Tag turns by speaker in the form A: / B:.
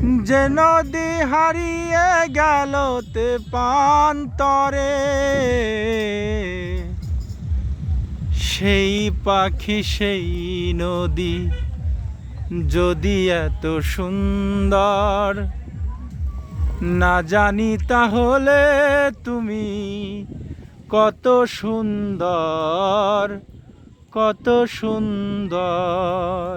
A: যে নদী হারিয়ে গেল তে পান্তরে সেই পাখি, সেই নদী যদি এত সুন্দর না জানি তাহলে তুমি কত সুন্দর কত সুন্দর।